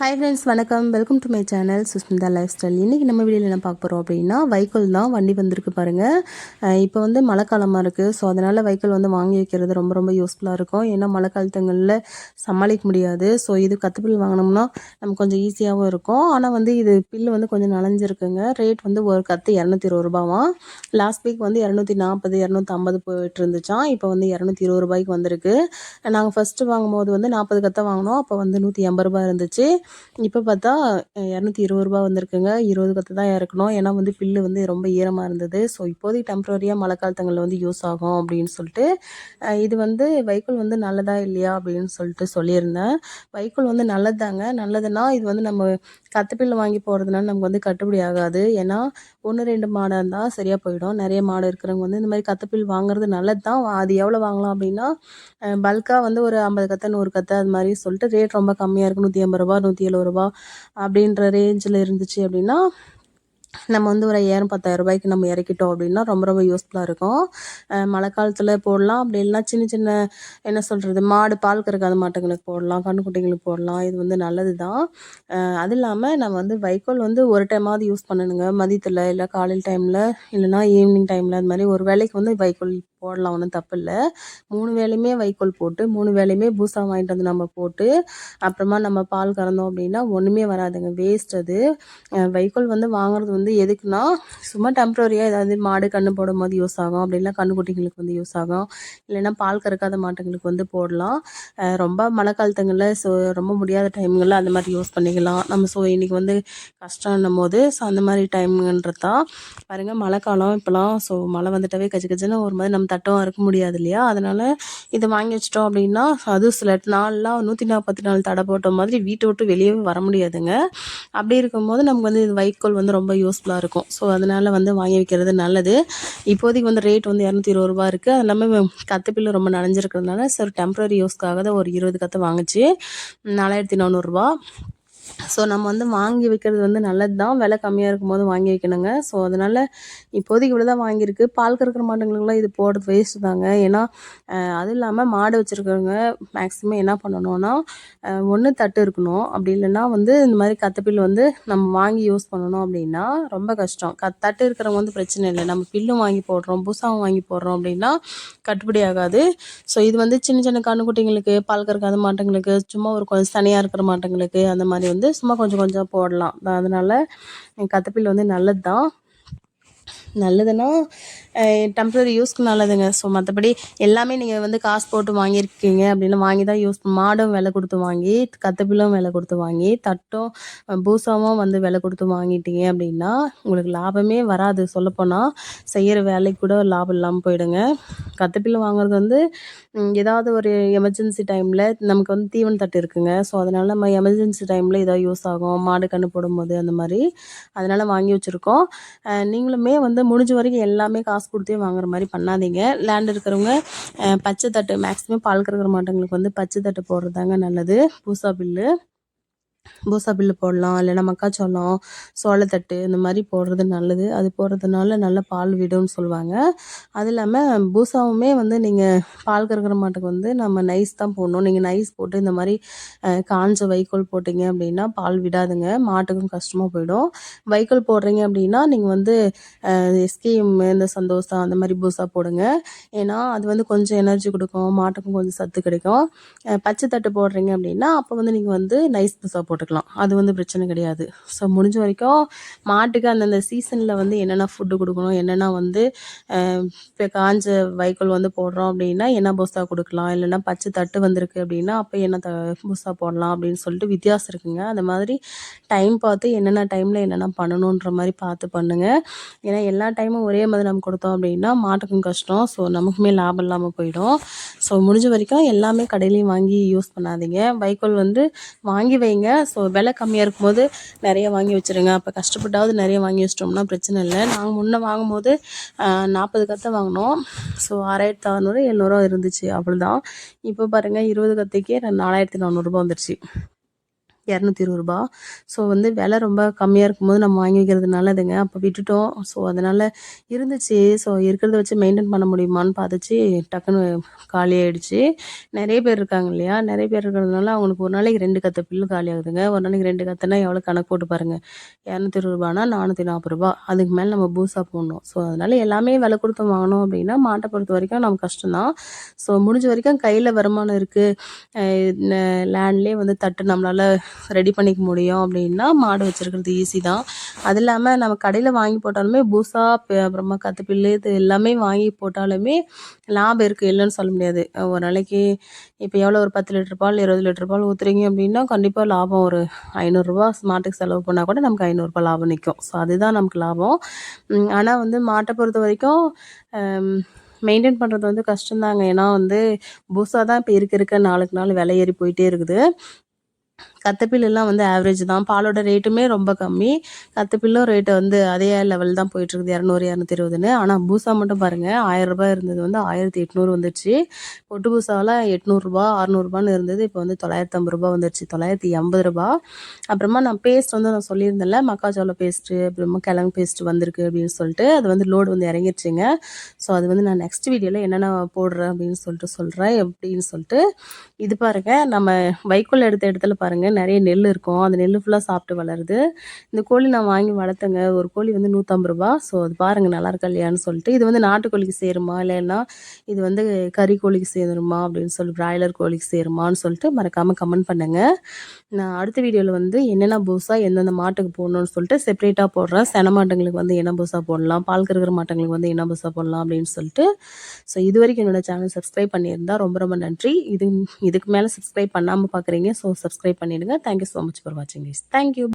Hi friends வணக்கம். Welcome to my channel Sushmita lifestyle இன்றைக்கி நம்ம வீடியோவில் என்ன பார்க்க போகிறோம் அப்படின்னா வைக்கோல் தான் வண்டி வந்திருக்கு பாருங்கள் இப்போ வந்து மழை காலமாக இருக்குது ஸோ அதனால் வைக்கோல் வந்து வாங்கி வைக்கிறது ரொம்ப ரொம்ப யூஸ்ஃபுல்லாக இருக்கும். ஏன்னா மழை காலத்துங்களில் சமாளிக்க முடியாது. ஸோ இது கத்துப்பில் வாங்கினோம்னா நமக்கு கொஞ்சம் ஈஸியாகவும் இருக்கும். ஆனால் வந்து இது பில்லு வந்து கொஞ்சம் நனைஞ்சிருக்குங்க ரேட் வந்து ஒரு கத்து இரநூத்தி இருபது ரூபாவாம் லாஸ்ட் வீக் வந்து இரநூத்தி நாற்பது இரநூத்தி ஐம்பது போயிட்டு இருந்துச்சான் இப்போ வந்து இரநூத்தி இருபது ரூபாய்க்கு வந்திருக்கு. நாங்கள் ஃபஸ்ட்டு வாங்கும்போது வந்து நாற்பது கத்தை வாங்கினோம். அப்போ வந்து நூற்றி எண்பது ரூபாய் இருந்துச்சு. இப்போ பார்த்தா இரநூத்தி இருபது ரூபா வந்திருக்குங்க. இருபது கற்று தான் இறக்கணும். ஏன்னா வந்து பில்லு வந்து ரொம்ப ஈரமாக இருந்தது. ஸோ இப்போதைக்கு டெம்ப்ரரியாக மழை காலத்தங்களில் வந்து யூஸ் ஆகும் அப்படின்னு சொல்லிட்டு இது வந்து வைக்கோல் வந்து நல்லதா இல்லையா அப்படின்னு சொல்லிட்டு சொல்லியிருந்தேன். வைக்கோல் வந்து நல்லதாங்க நல்லதுன்னா இது வந்து நம்ம கத்து பில்லு வாங்கி போகிறதுனால நமக்கு வந்து கட்டுப்படி ஆகாது. ஏன்னா ஒன்று ரெண்டு மாடாக இருந்தால் சரியாக போயிடும். நிறைய மாடு இருக்கிறவங்க வந்து இந்த மாதிரி கத்தப்பில் வாங்குறது நல்லது தான் அது எவ்வளோ வாங்கலாம் அப்படின்னா பல்காக வந்து ஒரு ஐம்பது கத்தை நூறு கத்தை அது மாதிரி சொல்லிட்டு ரேட் ரொம்ப கம்மியாக இருக்குது நூற்றி ஐம்பது ரூபா நூற்றி எழுபது ரூபா அப்படின்ற ரேஞ்சில் இருந்துச்சு அப்படின்னா நம்ம வந்து ஒரு ஐயாயிரம் பத்தாயிரம் ரூபாய்க்கு நம்ம இறக்கிட்டோம் அப்படின்னா ரொம்ப ரொம்ப யூஸ்ஃபுல்லாக இருக்கும். மழை காலத்தில் போடலாம். அப்படி இல்லைனா சின்ன சின்ன என்ன சொல்கிறது மாடு பால் கறக்காத மாட்டுங்களுக்கு போடலாம் கண்ணுக்குட்டிங்களுக்கு போடலாம். இது வந்து நல்லது தான் அது இல்லாமல் நம்ம வந்து வைக்கோல் வந்து ஒரு டைமாவது யூஸ் பண்ணணுங்க. மதியத்தில் இல்லை காலையில் டைமில் இல்லைனா ஈவினிங் டைமில் அது மாதிரி ஒரு வேலைக்கு வந்து வைக்கோல் போடலாம் ஒன்றும் தப்பு இல்லை மூணு வேலையுமே வைக்கோல் போட்டு மூணு வேலையுமே பூசா வாங்கிட்டு வந்து நம்ம போட்டு அப்புறமா நம்ம பால் கறந்தோம் அப்படின்னா ஒன்றுமே வராதுங்க. வேஸ்ட் அது. வைக்கோல் வந்து வாங்குறது வந்து எதுக்குன்னா சும்மா டெம்ப்ரரியாக ஏதாவது மாடு கன்று போடும் போது யூஸ் ஆகும். அப்படின்னா கண்ணுக்குட்டிங்களுக்கு வந்து யூஸ் ஆகும். இல்லைன்னா பால் கறக்காத மாட்டுங்களுக்கு வந்து போடலாம். ரொம்ப மழை காலத்துங்களில் ஸோ ரொம்ப முடியாத டைம்களில் அந்த மாதிரி யூஸ் பண்ணிக்கலாம். நம்ம ஸோ இன்றைக்கி வந்து கஷ்டம்னும் போது ஸோ அந்த மாதிரி டைம்ன்றது தான் பாருங்கள் மழை காலம் இப்போலாம் ஸோ மழை வந்துட்டாவே கஜ கஜன்னு ஒரு மாதிரி நம்ம தட்டம் இருக்க முடியாது இல்லையா? அதனால் இதை வாங்கி வச்சிட்டோம் அப்படின்னா அது சில நாள்லாம் நூற்றி நாற்பத்தி நாலு தடை போட்ட மாதிரி வீட்டை விட்டு வெளியே வர முடியாதுங்க. அப்படி இருக்கும்போது நமக்கு வந்து இது வைக்கோல் வந்து ரொம்ப யூஸ்ஃபுல்லாக இருக்கும். ஸோ அதனால் வந்து வாங்கி வைக்கிறது நல்லது. இப்போதைக்கு வந்து ரேட் வந்து இரநூத்தி இருபது ரூபா இருக்குது அது எல்லாமே கத்துப்பில்லு ரொம்ப நனைஞ்சிருக்கிறதுனால சரி டெம்பரரி யூஸ்க்காக தான் ஒரு இருபது கற்று வாங்கிச்சு. நாலாயிரத்தி நானூறுரூவா ஸோ நம்ம வந்து வாங்கி வைக்கிறது வந்து நல்லது தான் விலை கம்மியாக இருக்கும்போது வாங்கி வைக்கணுங்க. ஸோ அதனால் இப்போதைக்கு இவ்வளோ தான் வாங்கியிருக்கு. பால் கறக்கிற மாட்டுங்களுக்குலாம் இது போடுறது வேஸ்ட்டு தாங்க. ஏன்னா அதுவும் இல்லாமல் மாடு வச்சுருக்கவங்க மேக்ஸிமம் என்ன பண்ணணும்னா ஒன்று தட்டு இருக்கணும். அப்படி இல்லைன்னா வந்து இந்த மாதிரி கத்தப்பில் வந்து நம்ம வாங்கி யூஸ் பண்ணணும் அப்படின்னா ரொம்ப கஷ்டம். க தட்டு இருக்கிறவங்க வந்து பிரச்சனை இல்லை. நம்ம பில்லும் வாங்கி போடுறோம் புதுசாகவும் வாங்கி போடுறோம் அப்படின்னா கட்டுப்படி ஆகாது. ஸோ இது வந்து சின்ன சின்ன கண்ணுக்குட்டிங்களுக்கு பால் கறக்காத மாட்டுங்களுக்கு சும்மா ஒரு கொஞ்சம் தனியாக இருக்கிற மாட்டுங்களுக்கு அந்த மாதிரி வந்து சும்மா கொஞ்சம் கொஞ்சம் போடலாம். அதனால் கத்தப்பில் வந்து நல்லது தான் நல்லதுன்னா டெம்ப்ரரி யூஸ்க்கு நல்லதுங்க. ஸோ மற்றபடி எல்லாமே நீங்கள் வந்து காசு போட்டு வாங்கியிருக்கீங்க அப்படின்னு வாங்கி தான் யூஸ் மாடும் விலை கொடுத்து வாங்கி கத்தப்பிலும் விலை கொடுத்து வாங்கி தட்டும் பூசாவும் வந்து விலை கொடுத்து வாங்கிட்டீங்க அப்படின்னா உங்களுக்கு லாபமே வராது. சொல்லப்போனால் செய்கிற வேலைக்கு கூட லாபம் இல்லாமல் போயிடுங்க. கத்தப்பில் வாங்குறது வந்து ஏதாவது ஒரு எமர்ஜென்சி டைமில் நமக்கு வந்து தீவன தட்டு இருக்குங்க. ஸோ அதனால் நம்ம எமர்ஜென்சி டைமில் ஏதாவது யூஸ் ஆகும். மாடு கன்று போடும்போது அந்த மாதிரி அதனால் வாங்கி வச்சுருக்கோம். நீங்களுமே வந்து முடிஞ்ச வரைக்கும் எல்லாமே காசு கொடுத்தே வாங்குற மாதிரி பண்ணாதீங்க. லேண்ட் இருக்கிறவங்க பச்சை தட்டு மேக்ஸிமம் பால் கறக்கிற மாட்டவங்களுக்கு வந்து பச்சை தட்டு போடுறதாங்க நல்லது. பூசா பில்லு பூசா பில்லு போடலாம் இல்லைன்னா மக்காச்சோளம் சோளத்தட்டு இந்த மாதிரி போடுறது நல்லது. அது போடுறதுனால நல்ல பால் விடும்னு சொல்லுவாங்க. அது இல்லாமல் பூசாவுமே வந்து நீங்கள் பால் கறக்கிற மாட்டுக்கு வந்து நம்ம நைஸ் தான் போடணும். நீங்கள் நைஸ் போட்டு இந்த மாதிரி காஞ்ச வைக்கோல் போட்டிங்க அப்படின்னா பால் விடாதுங்க. மாட்டுக்கும் கஷ்டமாக போயிடும். வைக்கோல் போடுறீங்க அப்படின்னா நீங்கள் வந்து எஸ்கேஎம் இந்த சந்தோஷம் அந்த மாதிரி பூசா போடுங்க. ஏன்னா அது வந்து கொஞ்சம் எனர்ஜி கொடுக்கும் மாட்டுக்கும் கொஞ்சம் சத்து கிடைக்கும். பச்சை தட்டு போடுறீங்க அப்படின்னா அப்போ வந்து நீங்கள் வந்து நைஸ் பூசா போட்டுக்கலாம். அது வந்து பிரச்சனை கிடையாது. ஸோ முடிஞ்ச வரைக்கும் மாட்டுக்கு அந்தந்த சீசனில் வந்து என்னென்ன ஃபுட்டு கொடுக்கணும் என்னென்ன வந்து இப்போ காஞ்ச வைக்கோல் வந்து போடுறோம் அப்படின்னா என்ன பூசா கொடுக்கலாம் இல்லைன்னா பச்சை தட்டு வந்திருக்கு அப்படின்னா அப்போ என்ன த பூஸ்தா போடலாம் அப்படின்னு சொல்லிட்டு வித்தியாசம் இருக்குங்க. அந்த மாதிரி டைம் பார்த்து என்னென்ன டைமில் என்னென்ன பண்ணணுன்ற மாதிரி பார்த்து பண்ணுங்கள் ஏன்னா எல்லா டைமும் ஒரே மாதிரி நம்ம கொடுத்தோம் அப்படின்னா மாட்டுக்கும் கஷ்டம். ஸோ நமக்குமே லாபம் இல்லாமல் போயிடும். ஸோ முடிஞ்ச வரைக்கும் எல்லாமே கடையிலையும் வாங்கி யூஸ் பண்ணாதீங்க. வைக்கோல் வந்து வாங்கி வைங்க. ஸோ விலை கம்மியாக இருக்கும்போது நிறைய வாங்கி வச்சுருங்க. அப்போ கஷ்டப்பட்டாவது நிறைய வாங்கி வச்சிட்டோம்னா பிரச்சனை இல்லை. நாங்கள் முன்னே வாங்கும்போது நாற்பது கத்தை வாங்கினோம். ஸோ ஆறாயிரத்து அறநூறு எழுநூறுவா இருந்துச்சு. அவ்வளோதான் இப்போ பாருங்கள் இருபது கத்தைக்கே நாலாயிரத்தி நானூறுரூபா வந்துடுச்சு இரநூத்தி இருபது ரூபா. ஸோ வந்து விலை ரொம்ப கம்மியாக இருக்கும்போது நம்ம வாங்கி வைக்கிறதுனால அதுங்க அப்போ விட்டுட்டோம். ஸோ அதனால் இருந்துச்சு. ஸோ இருக்கிறத வச்சு மெயின்டைன் பண்ண முடியுமான்னு பார்த்துச்சு. டக்குன்னு காலி நிறைய பேர் இருக்காங்க இல்லையா? நிறைய பேர் இருக்கிறதுனால அவங்களுக்கு ஒரு நாளைக்கு ரெண்டு கத்த பில்லு காலி ஆகுதுங்க. ஒரு நாளைக்கு ரெண்டு கத்துனா எவ்வளோ கணக்கு போட்டு பாருங்கள் இரநூத்தி இருபது ரூபானா நானூற்றி நாற்பது ரூபா. அதுக்கு மேலே நம்ம பூஸாக போடணும். ஸோ அதனால் எல்லாமே விலை கொடுத்து வாங்கணும் அப்படின்னா மாட்டை பொறுத்த வரைக்கும் நம்ம கஷ்டம்தான். ஸோ முடிஞ்ச வரைக்கும் கையில் வருமானம் இருக்குது லேண்ட்லேயே வந்து தட்டு நம்மளால் ரெடி பண்ணிக்க முடியும் அப்படின்னா மாடு வச்சுருக்கிறது ஈஸி தான். அது இல்லாமல் நம்ம கடையில் வாங்கி போட்டாலுமே பூசா அப்புறமா கத்துப்பில்லு இது எல்லாமே வாங்கி போட்டாலுமே லாபம் இருக்குது இல்லைன்னு சொல்ல முடியாது. ஒரு நாளைக்கு இப்போ எவ்வளோ ஒரு பத்து லிட்டர் பால் இருபது லிட்டர் பால் ஊற்றுறீங்க அப்படின்னா கண்டிப்பாக லாபம் ஒரு ஐநூறுரூவா மாட்டுக்கு செலவு பண்ணால் கூட நமக்கு ஐநூறுரூபா லாபம் நிற்கும் ஸோ அதுதான் நமக்கு லாபம். ஆனால் வந்து மாட்டை பொறுத்த வரைக்கும் மெயின்டைன் பண்ணுறது வந்து கஷ்டம்தாங்க. ஏன்னா வந்து பூசா தான் இப்போ இருக்க இருக்க நாளுக்கு நாள் விலை ஏறி போயிட்டே இருக்குது. கத்தப்பில்லாம் வந்து ஆவரேஜ் தான். பாலோட ரேட்டுமே ரொம்ப கம்மி. கத்தப்பில்லும் ரேட்டு வந்து அதே லெவல் தான் போயிட்டுருக்குது. இரநூறு இரநூத்தி இருபதுன்னு ஆனால் பூசா மட்டும் பாருங்கள் ஆயிரரூபா இருந்தது வந்து ஆயிரத்தி எட்நூறு வந்துச்சு. பொட்டு பூசாவில் எட்நூறுரூபா அறநூறுபான்னு இருந்தது. இப்போ வந்து தொள்ளாயிரத்தி ஐம்பது ரூபா வந்துருச்சு. தொள்ளாயிரத்தி எண்பது ரூபா அப்புறமா நான் பேஸ்ட் வந்து நான் சொல்லியிருந்தேன்ல மக்காச்சோள பேஸ்ட்டு அப்புறமா கிழங்கு பேஸ்ட் வந்திருக்கு அப்படின்னு சொல்லிட்டு அது வந்து லோடு வந்து இறங்கிடுச்சிங்க ஸோ அது வந்து நான் நெக்ஸ்ட் வீடியோவில் என்னென்ன போடுறேன் அப்படின்னு சொல்லிட்டு சொல்கிறேன் எப்படின்னு சொல்லிட்டு. இது பாருங்கள் நம்ம வைக்கோல் எடுத்த இடத்துல பாருங்கள் நிறைய நெல் இருக்கும். அந்த நெல் ஃபுல்லாக சாப்பிட்டு வளருது. இந்த கோழி நான் வாங்கி வளர்த்தேங்க. ஒரு கோழி வந்து நூற்றம்பது ரூபா. ஸோ அது பாருங்கள் நல்லா இருக்கா இல்லையான்னு சொல்லிட்டு. இது வந்து நாட்டுக்கோழிக்கு சேருமா? இல்லைன்னா இது வந்து கறி கோழிக்கு சேருமா? அப்படின்னு சொல்லி பிராய்லர் கோழிக்கு சேருமான்னு சொல்லிட்டு மறக்காமல் கமெண்ட் பண்ணுங்கள் நான் அடுத்த வீடியோவில் வந்து என்னென்ன பூசா எந்தெந்த மாட்டுக்கு போடணும்னு சொல்லிட்டு செப்பரேட்டாக போடுறேன். சென மாட்டுங்களுக்கு வந்து என்ன பூசா போடலாம்? பால் கறக்கிற மாட்டுங்களுக்கு வந்து என்ன பூசா போடலாம் அப்படின்னு சொல்லிட்டு. ஸோ இது வரைக்கும் என்னோடய சேனல் சப்ஸ்கிரைப் பண்ணியிருந்தால் ரொம்ப ரொம்ப நன்றி. இது இதுக்கு மேலே சப்ஸ்கிரைப் பண்ணாமல் பார்க்குறீங்க ஸோ சப்ஸ்கிரைப் பண்ணிடுங்க. Thank you so much for வாட்சிங் திஸ் தேங்க்யூ